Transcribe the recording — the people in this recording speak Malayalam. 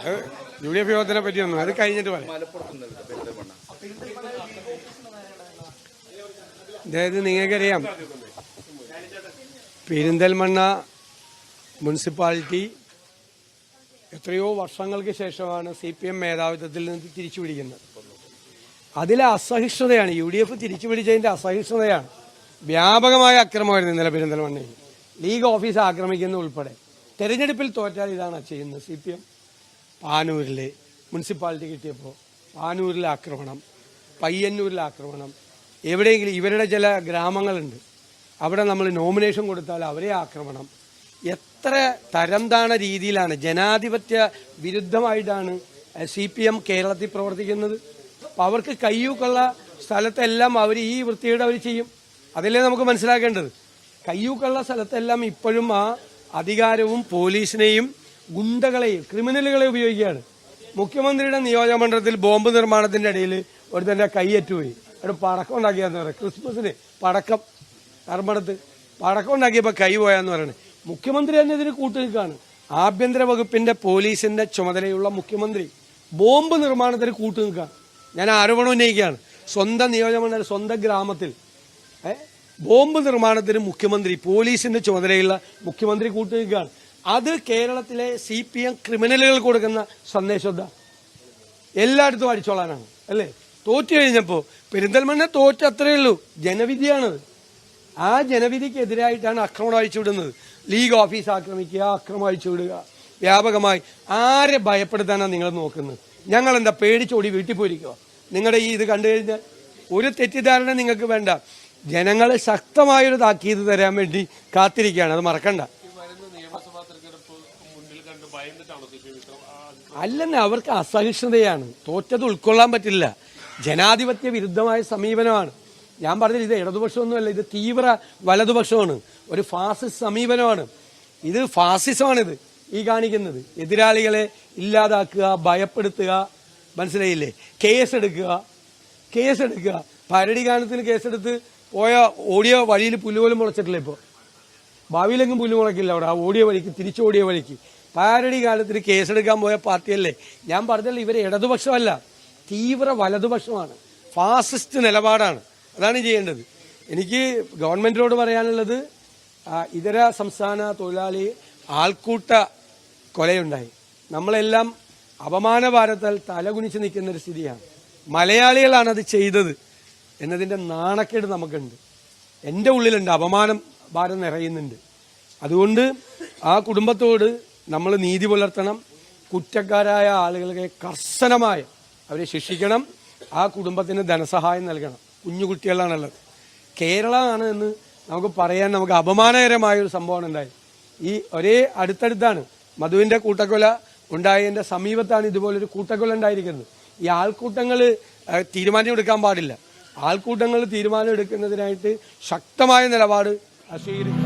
അത് യു ഡി എഫ് യോഗത്തിനെ പറ്റിയൊന്നും അത് കഴിഞ്ഞിട്ട് അതായത് നിങ്ങൾക്കറിയാം പെരിന്തൽമണ്ണ മുനിസിപ്പാലിറ്റി എത്രയോ വർഷങ്ങൾക്ക് ശേഷമാണ് സി പി എം മേധാവിത്വത്തിൽ നിന്ന് തിരിച്ചു പിടിക്കുന്നത് അതിലെ അസഹിഷ്ണുതയാണ് യു ഡി എഫ് തിരിച്ചു പിടിച്ചതിന്റെ അസഹിഷ്ണുതയാണ് വ്യാപകമായ അക്രമമായിരുന്നു ഇന്നലെ പെരിന്തൽമണ്ണയിൽ. ലീഗ് ഓഫീസ് ആക്രമിക്കുന്ന ഉൾപ്പെടെ. തെരഞ്ഞെടുപ്പിൽ തോറ്റാൽ ഇതാണ് ചെയ്യുന്നത് സി പി എം പാനൂരിൽ മുനിസിപ്പാലിറ്റി കിട്ടിയപ്പോൾ ആനൂരിൽ ആക്രമണം പയ്യന്നൂരിലെ ആക്രമണം എവിടെയെങ്കിലും ഇവരുടെ ചില ഗ്രാമങ്ങളുണ്ട്. അവിടെ നമ്മൾ നോമിനേഷൻ കൊടുത്താൽ അവരെ ആക്രമണം. എത്ര തരം താണ രീതിയിലാണ് ജനാധിപത്യ വിരുദ്ധമായിട്ടാണ് സി പി എം കേരളത്തിൽ പ്രവർത്തിക്കുന്നത്. അപ്പോൾ അവർക്ക് കയ്യൂക്കുള്ള സ്ഥലത്തെല്ലാം അവർ ഈ വൃത്തിയുടെ അവർ ചെയ്യും. അതല്ലേ നമുക്ക് മനസ്സിലാക്കേണ്ടത്? കയ്യൂക്കുള്ള സ്ഥലത്തെല്ലാം ഇപ്പോഴും ആ അധികാരവും പോലീസിനെയും ഗുണ്ടകളെയും ക്രിമിനലുകളെ ഉപയോഗിക്കുകയാണ്. മുഖ്യമന്ത്രിയുടെ നിയോജക മണ്ഡലത്തിൽ ബോംബ് നിർമ്മാണത്തിന്റെ ഇടയിൽ ഒരു തന്നെ കൈയേറ്റുപോയി. ഒരു പടക്കം ഉണ്ടാക്കിയെന്ന് പറയാം ക്രിസ്മസിന് പടക്കം കർമ്മടത്ത് പടക്കം ഉണ്ടാക്കിയപ്പോൾ കൈ പോയാന്ന് പറയുന്നത് മുഖ്യമന്ത്രി തന്നെ ഇതിന് കൂട്ടുനിൽക്കുകയാണ്. ആഭ്യന്തര വകുപ്പിന്റെ പോലീസിന്റെ ചുമതലയുള്ള മുഖ്യമന്ത്രി ബോംബ് നിർമ്മാണത്തിന് കൂട്ടുനിൽക്കുകയാണ്. ഞാൻ ആരോപണം ഉന്നയിക്കുകയാണ്. സ്വന്തം നിയോജകമണ്ഡലം സ്വന്തം ഗ്രാമത്തിൽ ബോംബ് നിർമ്മാണത്തിന് മുഖ്യമന്ത്രി പോലീസിന്റെ ചുമതലയുള്ള മുഖ്യമന്ത്രി കൂട്ടുനിൽക്കുകയാണ്. അത് കേരളത്തിലെ സി പി എം ക്രിമിനലുകൾ കൊടുക്കുന്ന സന്ദേശം എല്ലായിടത്തും അടിച്ചോളാനാണ് അല്ലേ? തോറ്റു കഴിഞ്ഞപ്പോൾ പെരിന്തൽമണ്ണ തോറ്റ അത്രയേ ഉള്ളൂ ജനവിധിയാണത്. ആ ജനവിധിക്കെതിരായിട്ടാണ് ആക്രമണം അഴിച്ചുവിടുന്നത്. ലീഗ് ഓഫീസ് ആക്രമിക്കുക അക്രമം അഴിച്ചുവിടുക. വ്യാപകമായി ആരെ ഭയപ്പെടുത്താനാണ് നിങ്ങൾ നോക്കുന്നത്? ഞങ്ങൾ എന്താ പേടിച്ചോടി വീട്ടിൽ പോയിരിക്കുക നിങ്ങളുടെ ഈ ഇത് കണ്ടു കഴിഞ്ഞാൽ ഒരു തെറ്റിദ്ധാരണ നിങ്ങൾക്ക് വേണ്ട. ജനങ്ങളെ ശക്തമായൊരു താക്കീത് തരാൻ വേണ്ടി കാത്തിരിക്കുകയാണ് അത് മറക്കണ്ട. അല്ലെന്നെ അവർക്ക് അസഹിഷ്ണുതയാണ്. തോറ്റത് ഉൾക്കൊള്ളാൻ പറ്റില്ല. ജനാധിപത്യ വിരുദ്ധമായ സമീപനമാണ്. ഞാൻ പറഞ്ഞത് ഇത് ഇടതുപക്ഷമൊന്നുമല്ല ഇത് തീവ്ര വലതുപക്ഷമാണ്. ഒരു ഫാസിസ്റ്റ് സമീപനമാണ്. ഇത് ഫാസിസമാണിത് ഈ കാണിക്കുന്നത്. എതിരാളികളെ ഇല്ലാതാക്കുക ഭയപ്പെടുത്തുക. മനസ്സിലായില്ലേ? കേസെടുക്കുക. കേസെടുക്കുക. ഭരണീകാരണത്തിന് കേസെടുത്ത് പോയ ഓടിയ വഴിയിൽ പുല്ലുപോലും മുളച്ചിട്ടില്ല ഇപ്പോൾ. ഭാവിയിലെങ്കിലും പുല്ല് മുളക്കില്ല അവിടെ. ആ ഓടിയ വഴിക്ക് തിരിച്ചോടിയ വഴിക്ക്. പാരടി കാലത്തിന് കേസെടുക്കാൻ പോയ പാർട്ടിയല്ലേ? ഞാൻ പറഞ്ഞല്ലോ ഇവർ ഇടതുപക്ഷമല്ല തീവ്ര വലതുപക്ഷമാണ്. ഫാസിസ്റ്റ് നിലപാടാണ്. അതാണ് ചെയ്യേണ്ടത്. എനിക്ക് ഗവൺമെന്റിനോട് പറയാനുള്ളത് ഇതര സംസ്ഥാന തൊഴിലാളി ആൾക്കൂട്ട കൊലയുണ്ടായി. നമ്മളെല്ലാം അപമാന ഭാരത്താൽ തലകുനിച്ച് നിൽക്കുന്ന ഒരു സ്ഥിതിയാണ്. മലയാളികളാണ് അത് ചെയ്തത് എന്നതിന്റെ നാണക്കേട് നമുക്കുണ്ട്. എന്റെ ഉള്ളിലുണ്ട് അപമാനം. ഭാരം നിറയുന്നുണ്ട്. അതുകൊണ്ട് ആ കുടുംബത്തോട് നമ്മൾ നീതി പുലർത്തണം. കുറ്റക്കാരായ ആളുകളെ കർശനമായ അവരെ ശിക്ഷിക്കണം. ആ കുടുംബത്തിന് ധനസഹായം നൽകണം. കുഞ്ഞു കുട്ടികളാണുള്ളത്. കേരളമാണ് എന്ന് നമുക്ക് പറയാൻ നമുക്ക് അപമാനകരമായ ഒരു സംഭവമാണ് ഉണ്ടായത് ഈ ഒരേ അടുത്തടുത്താണ് മധുവിന്റെ കൂട്ടക്കൊല ഉണ്ടായതിന്റെ സമീപത്താണ് ഇതുപോലൊരു കൂട്ടക്കൊല ഉണ്ടായിരിക്കുന്നത്. ഈ ആൾക്കൂട്ടങ്ങൾ തീരുമാനം എടുക്കാൻ പാടില്ല. ആൾക്കൂട്ടങ്ങൾ തീരുമാനം എടുക്കുന്നതിനായിട്ട് ശക്തമായ നിലപാട് Achei ele.